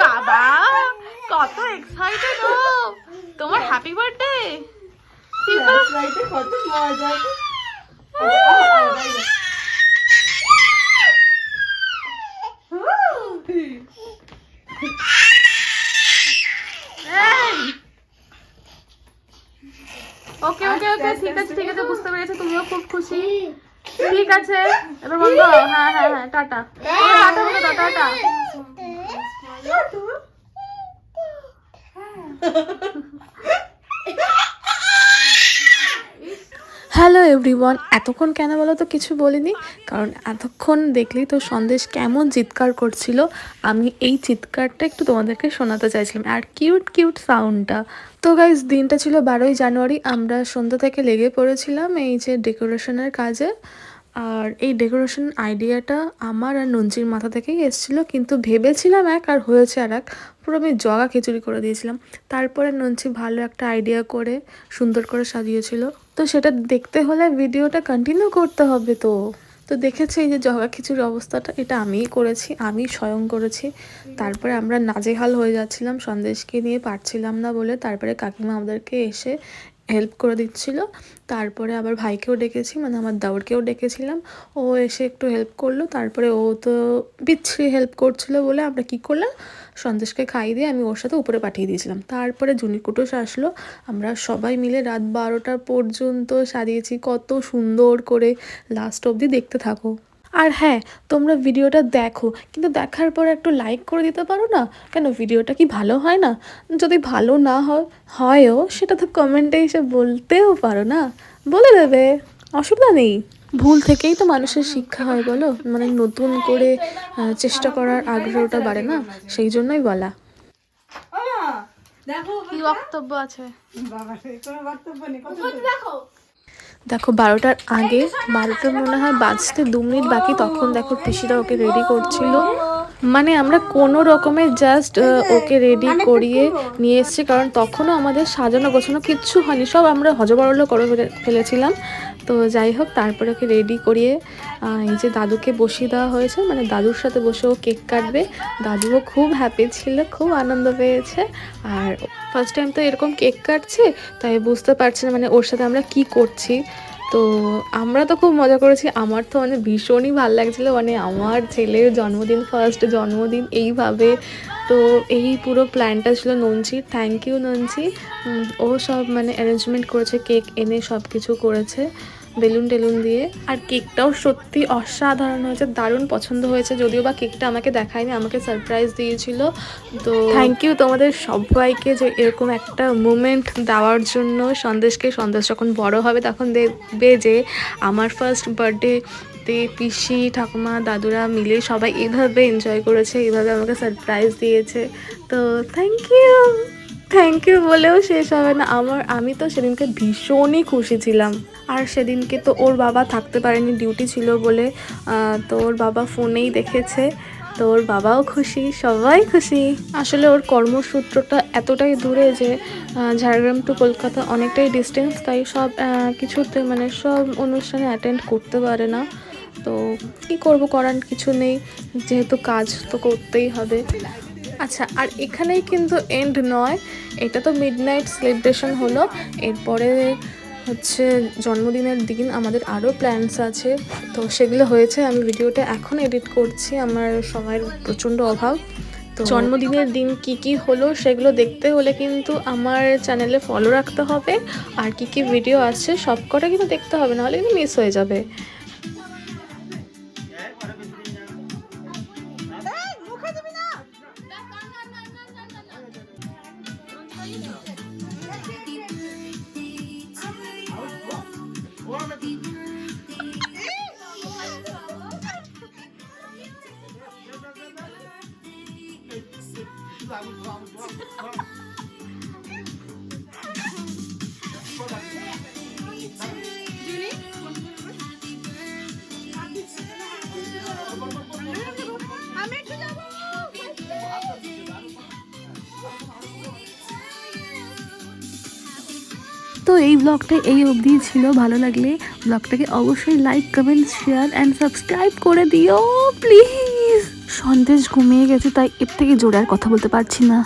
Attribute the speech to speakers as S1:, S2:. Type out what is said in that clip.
S1: বাবা কত এক্সাইটেড ও। তোমার হ্যাপি বার্থডে
S2: কত মজা।
S1: ওকে ওকে ওকে ঠিক আছে ঠিক আছে বুঝতে পেরেছি তুমিও খুব খুশি। ঠিক আছে এবার বন্ধ হ্যাঁ হ্যাঁ হ্যাঁ tata. Tata tata. Hello everyone এতক্ষণ কেন বলো তো কিছু বলিনি? কারণ এতক্ষণ দেখলেই তো সন্দেশ কেমন চিৎকার করছিল। আমি এই চিৎকারটা একটু তোমাদেরকে শোনাতে চাইছিলাম। আর কিউট কিউট সাউন্ডটা তো গাইজ দিনটা ছিল বারোই জানুয়ারি। আমরা সন্ধ্যা থেকে লেগে পড়েছিলাম এই যে ডেকোরেশনের কাজে। আর এই ডেকোরেশন আইডিয়াটা আমার আর নঞ্জির মাথা থেকেই এসেছিল, কিন্তু ভেবেছিলাম এক আর হয়েছে আর এক। পুরো আমি জগা খিচুড়ি করে দিয়েছিলাম। তারপরে নঞ্চি ভালো একটা আইডিয়া করে সুন্দর করে সাজিয়েছিল। তো সেটা দেখতে হলে ভিডিওটা কন্টিনিউ করতে হবে তো। তো দেখেছি এই যে জগা খিচুড়ির অবস্থাটা, এটা আমিই করেছি, আমি স্বয়ং করেছি। তারপরে আমরা নাজেহাল হয়ে যাচ্ছিলাম, সন্দেশকে নিয়ে পারছিলাম না বলে। তারপরে কাকিমা আমাদেরকে এসে হেল্প করে দিচ্ছিল। তারপরে আবার ভাইকেও ডেকেছি মানে আমার দাউরকেও ডেকেছিলাম। ও এসে একটু হেল্প করল, তারপরে ও তো বিচ্ছিরি হেল্প করছিল বলে আমরা কি করলাম? সন্দেশকে খাইয়ে দিয়ে আমি ওর সাথে উপরে পাঠিয়ে দিয়েছিলাম। তারপরে জুনি কুটুস আসলো, আমরা সবাই মিলে রাত বারোটা পর্যন্ত সাজিয়েছি, কত সুন্দর করে। লাস্ট অবধি দেখতে থাকো। আর হ্যাঁ তোমরা ভিডিওটা দেখো কিন্তু দেখার পর একটু লাইক করে দিতে পারো না? কেন ভিডিওটা কি ভালো হয় না? যদি ভালো না হয় হয়ও সেটা তো কমেন্টে এসে বলতেও পারো না। বলে দেবে অসুবিধা নেই। ভুল থেকেই তো মানুষের শিক্ষা হয় বলো? মানে নতুন করে চেষ্টা করার আগ্রহটা বাড়ে না? সেই জন্যই বলা।
S2: দেখো
S1: কি বক্তব্য আছে?
S2: বাবা রে কোনো বক্তব্য নেই
S3: দেখো।
S1: দেখো, বারোটার আগে বারোটা মনে হয় বাঁচতে দু মিনিট বাকি, তখন দেখো পিসিরা ওকে রেডি করছিল। মানে আমরা কোনো রকমের জাস্ট ওকে রেডি করিয়ে নিয়ে এসেছি। কারণ তখনও আমাদের সাজানো গোছানো কিচ্ছু হয়নি সব আমরা হজবরল করে ফেলে- ফেলেছিলাম। তো যাই হোক তারপরে ওকে রেডি করিয়ে এই যে দাদুকে বসিয়ে দেওয়া হয়েছে মানে দাদুর সাথে বসে ও কেক কাটবে। দাদুও খুব হ্যাপি ছিল খুব আনন্দ পেয়েছে। আর ফার্স্ট টাইম তো এরকম কেক কাটছে তাই বুঝতে পারছি না মানে ওর সাথে আমরা কি করছি। তো আমরা তো খুব মজা করেছি। আমার তো মানে ভীষণই ভালো লাগছিল। মানে আমার ছেলের জন্মদিন ফার্স্ট জন্মদিন এইভাবে। তো এই পুরো প্ল্যানটা ছিল নঞ্চি থ্যাংক ইউ নঞ্চি ও সব মানে অ্যারেঞ্জমেন্ট করেছে কেক এনে সব কিছু করেছে। বেলুন টেলুন দিয়ে। আর কেকটাও সত্যি অসাধারণ হয়েছে, দারুণ পছন্দ হয়েছে, যদিও বা কেকটা আমাকে দেখায়নি, আমাকে সারপ্রাইজ দিয়েছিল। তো থ্যাংক ইউ তোমাদের সবাইকে যে এরকম একটা মুমেন্ট দেওয়ার জন্য, সন্দেশকে সন্দেশ যখন বড় হবে তখন দেখবে যে আমার ফার্স্ট বার্থডে তে পিসি, ঠাকুমা, দাদুরা মিলে সবাই এভাবে এনজয় করেছে, এভাবে আমাকে সারপ্রাইজ দিয়েছে। তো থ্যাংক ইউ থ্যাংক ইউ বলেও শেষ হবে না। আমার, আমি তো সেদিনকে ভীষণই খুশি ছিলাম। আর সেদিনকে তো ওর বাবা থাকতে পারেনি ডিউটি ছিল বলে তো ওর বাবা ফোনেই দেখেছে, তো ওর বাবাও খুশি, সবাই খুশি। আসলে ওর কর্মসূত্রটা এতটাই দূরে যে ঝাড়গ্রাম টু কলকাতা অনেকটাই ডিস্টেন্স তাই সব কিছুতে মানে সব অনুষ্ঠানে অ্যাটেন্ড করতে পারে না। তো কি করব, করার কিছু নেই। যেহেতু কাজ তো করতেই হবে। আচ্ছা আর এখানেই কিন্তু এন্ড নয়। এটা তো মিড নাইট সেলিব্রেশন হলো। এরপরে হচ্ছে জন্মদিনের দিন আমাদের আরও প্ল্যানস আছে। তো সেগুলো হয়েছে। আমি ভিডিওটা এখন এডিট করছি। আমার সময়ের প্রচণ্ড অভাব। তো জন্মদিনের দিন কি কি হলো সেগুলো দেখতে হলে কিন্তু আমার চ্যানেলে ফলো রাখতে হবে। আর কি কি ভিডিও আছে সব কটা কিন্তু দেখতে হবে। নাহলে কিন্তু মিস হয়ে যাবে। you know. তো এই ব্লগটা এই অবধি ছিল। ভালো লাগলে ব্লগটাকে অবশ্যই like comment share and subscribe করে দিও প্লিজ সন্দেশ ঘুমিয়ে গেছে, তাই এর থেকে জোরে আর কথা বলতে পারছি না।